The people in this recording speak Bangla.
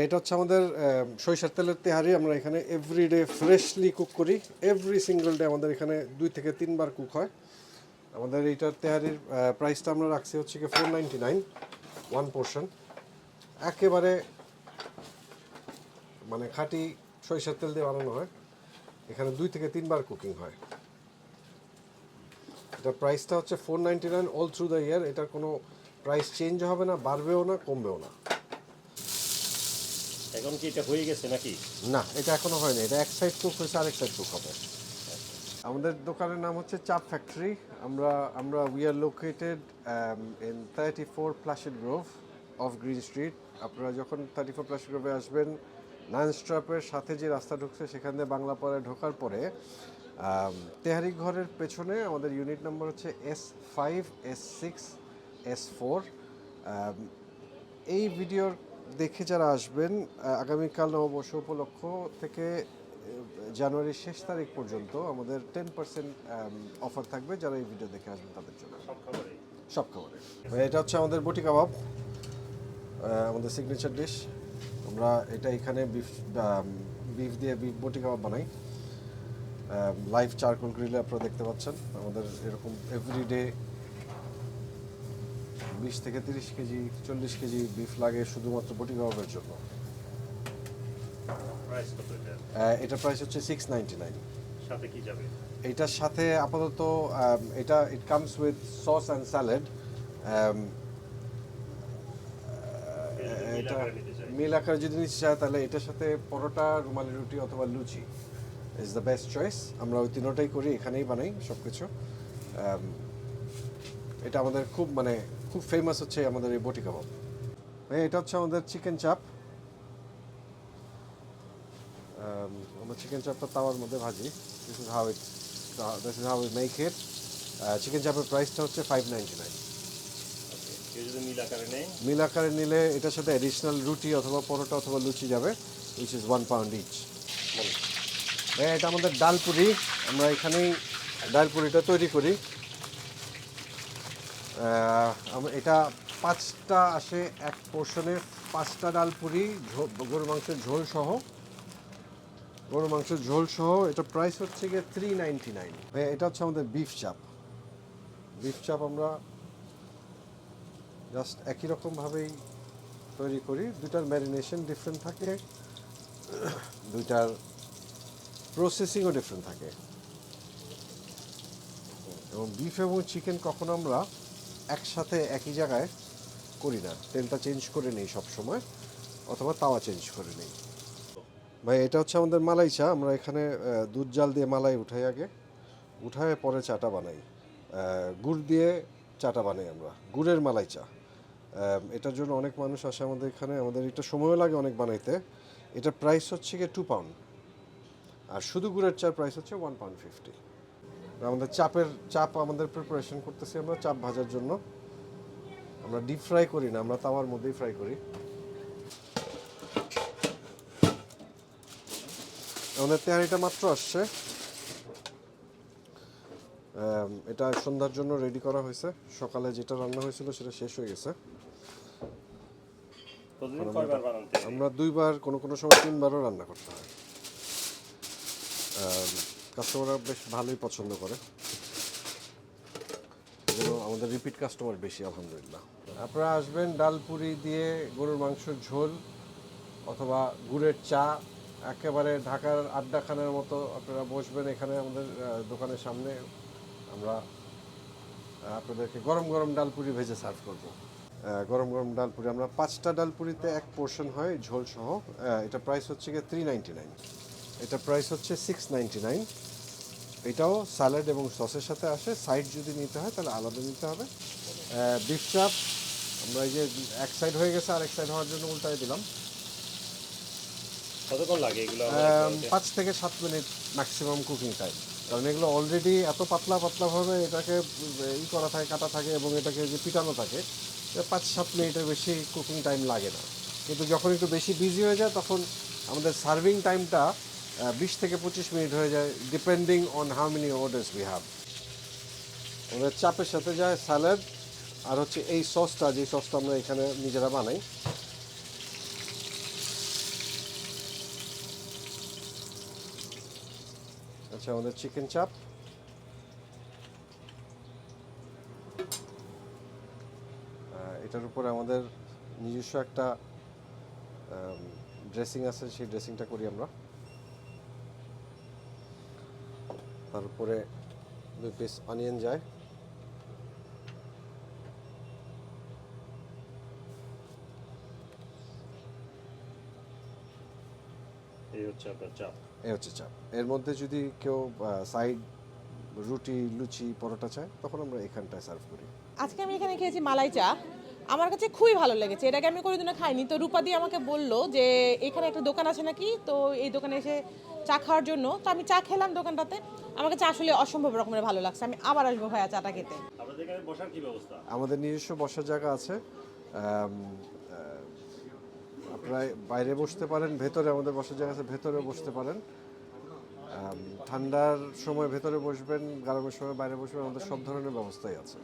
এটা হচ্ছে আমাদের সরিষার তেলের তেহারি। আমরা এখানে এভরিডে ফ্রেশলি কুক করি। এভরি সিঙ্গেল ডে আমাদের এখানে দুই থেকে তিনবার কুক হয়। আমাদের এইটার তেহারির প্রাইসটা আমরা রাখছি হচ্ছে কি four ninety nine one portion একেবারে মানে খাঁটি সরিষার তেল দিয়ে বানানো হয়। এখানে দুই থেকে তিনবার কুকিং হয়। এটার প্রাইসটা হচ্ছে four ninety nine all through the year এটার কোনো প্রাইস চেঞ্জ হবে না, বাড়বেও না, কমবেও না। এখন কি এটা হয়ে গেছে নাকি? না, এটা এখনও হয়নি। এটা এক সাইড কুক হয়েছে, আরেক সাইড কুক হবে। আমাদের দোকানের নাম হচ্ছে চাপ ফ্যাক্টরি। আমরা আমরা we are located in thirty four placid grove of green street আপনারা যখন থার্টি ফোর প্লাসিড গ্রোভে আসবেন নাইন স্ট্রাপের সাথে যে রাস্তা ঢুকছে, সেখান দিয়ে বাংলা পরে ঢোকার পরে তেহারি ঘরের পেছনে আমাদের ইউনিট নাম্বার হচ্ছে S five S six S four এই ভিডিওর দেখে যারা আসবেন আগামীকাল নববর্ষ উপলক্ষ থেকে জানুয়ারির শেষ তারিখ পর্যন্ত আমাদের টেন পার্সেন্ট অফার থাকবে যারা এই ভিডিও দেখে আসবেন তাদের জন্য। সব খাবারে এটা হচ্ছে আমাদের বটি কাবাব আমাদের সিগনেচার ডিশ আমরা এটা এখানে বিফ বিফ দিয়ে বিফ বটি কাবাব বানাই। লাইভ চারকোল গ্রিলে আপনারা দেখতে পাচ্ছেন। আমাদের এরকম এভরিডে বিশ থেকে তিরিশ কেজি চল্লিশ কেজি বিফ লাগে শুধুমাত্র বটি কাবাবের জন্য। এটা? প্রাইস হচ্ছে সিক্স নাইনটি নাইন সাথে কি যাবে? এটার সাথে আপাতত এটা it comes with sauce and salad এটা মিল আকারে যদি নিতে চায় তাহলে এটার সাথে পরোটা রুমালি রুটি অথবা luchi is the best choice আমরা ওই তিনোটাই করি এখানেই বানাই সব কিছু এটা আমাদের খুব মানে খুব ফেমাস হচ্ছে আমাদের এই বটি কাবাব। এটা হচ্ছে আমাদের চিকেন চাপ আমরা চিকেন চাপটা তাওয়ার মধ্যে ভাজি। This is how it this is how make it chicken চাপের প্রাইসটা হচ্ছে ফাইভ নাইনটি নাইন মিল আকারে নিলে এটার সাথে অ্যাডিশনাল রুটি অথবা পরোটা অথবা লুচি যাবে which is one pound each এটা আমাদের ডালপুরি। আমরা এখানেই ডালপুরিটা তৈরি করি। এটা পাঁচটা আসে এক পোর্শনে পাঁচটা ডাল পুরি গরুর মাংসের ঝোল সহ। গরুর মাংসের ঝোল সহ, এটা প্রাইস হচ্ছে গিয়ে থ্রি নাইনটি নাইন এটা হচ্ছে আমাদের বিফ চাপ বিফ চাপ আমরা জাস্ট একই রকমভাবেই তৈরি করি। দুইটার ম্যারিনেশন ডিফারেন্ট থাকে, দুইটার প্রসেসিংও ডিফারেন্ট থাকে। এবং বিফ এবং চিকেন কখনো আমরা একসাথে একই জায়গায় করি না। তেলটা চেঞ্জ করে নিই সবসময়, অথবা তাওয়া চেঞ্জ করে নিই। ভাই, এটা হচ্ছে আমাদের মালাই চা। আমরা এখানে দুধ জাল দিয়ে মালাই উঠাই আগে। উঠায় পরে চাটা বানাই। গুড় দিয়ে চাটা বানাই আমরা। গুড়ের মালাই চা। এটার জন্য অনেক মানুষ আসে আমাদের এখানে। আমাদের এটা সময়ও লাগে অনেক বানাইতে। এটার প্রাইস হচ্ছে গিয়ে টু পাউন্ড আর শুধু গুড়ের চার প্রাইস হচ্ছে ওয়ান পাউন্ড ফিফটি আমাদের চাপের চাপ আমাদের প্রিপারেশন করতেছি আমরা চাপ ভাজার জন্য। আমরা ডিপ ফ্রাই করি না আমরা তাওয়ার মধ্যেই ফ্রাই করি। আমাদের তেহারিটা মাত্র আসছে। এটা সন্ধ্যার জন্য রেডি করা হয়েছে। সকালে যেটা রান্না হয়েছিল সেটা শেষ হয়ে গেছে। আমরা দুইবার কোনো কোনো সময় তিনবারও রান্না করতে হয়। কাস্টমাররা বেশ ভালোই পছন্দ করে। আমাদের রিপিট কাস্টমার বেশি, আলহামদুলিল্লাহ। আপনারা আসবেন ডাল পুরি দিয়ে গরুর মাংসের ঝোল অথবা গুড়ের চা, একেবারে ঢাকার আড্ডাখানার মতো আপনারা বসবেন এখানে আমাদের দোকানের সামনে। আমরা আপনাদেরকে গরম গরম ডালপুরি ভেজে সার্ভ করব। গরম গরম ডালপুরি, আমরা পাঁচটা ডালপুরিতে এক পোর্শন হয় ঝোল সহ। এটা প্রাইস হচ্ছে গিয়ে থ্রি নাইনটি নাইন এটা প্রাইস হচ্ছে সিক্স নাইনটি নাইন এটাও স্যালাড এবং সসের সাথে আসে। সাইড যদি নিতে হয় তাহলে আলাদা নিতে হবে। বিফ চাপ আমরা এই যে এক সাইড হয়ে গেছে আর এক সাইড হওয়ার জন্য উল্টাই দিলাম। কতক্ষণ লাগে এগুলো? পাঁচ থেকে সাত মিনিট ম্যাক্সিমাম কুকিং টাইম কারণ এগুলো অলরেডি এত পাতলা পাতলাভাবে এটাকে ই করা থাকে কাটা থাকে এবং এটাকে যে পিটানো থাকে পাঁচ সাত মিনিটের বেশি কুকিং টাইম লাগে না। কিন্তু যখন একটু বেশি বিজি হয়ে যায় তখন আমাদের সার্ভিং টাইমটা বিশ থেকে পঁচিশ মিনিট হয়ে যায় depending on how many orders we have ওদের চাপের সাথে যায় স্যালাড আর হচ্ছে এই সসটা, যে সসটা আমরা এখানে নিজেরা বানাই। আচ্ছা আমাদের চিকেন চাপ এটার উপরে আমাদের নিজস্ব একটা ড্রেসিং আছে, সেই ড্রেসিংটা করি আমরা। তারপরে দুই পিস অনিয়ন যায়। এই হচ্ছে আপনার চাপ। এই হচ্ছে চাপ। এর মধ্যে যদি কেউ সাইড রুটি লুচি পরোটা চায় তখন আমরা এখানটায় সার্ভ করি। আজকে আমি এখানে খেয়েছি মালাই চা। আমার কাছে খুবই ভালো লেগেছে। এটাকে আমি কোনোদিনও খাইনি। তো রূপাদি আমাকে বলল যে এখানে একটা দোকান আছে নাকি? তো এই দোকানে এসে চা খাওয়ার জন্য। তো আমি চা খেলাম দোকানটাতে। আমার কাছে আসলে অসম্ভব রকমের ভালো লাগছে। আমি আবার আসব ভাইয়া চাটা খেতে। আপনাদের এখানে বসার কি ব্যবস্থা? আমাদের নিজস্ব বসার জায়গা আছে। আপনারা বাইরে বসতে পারেন ভেতরে আমাদের বসার জায়গা আছে ভেতরে বসতে পারেন। ঠান্ডার সময় ভেতরে বসবেন গরমের সময় বাইরে বসবেন আমাদের সব ধরনের ব্যবস্থাই আছে।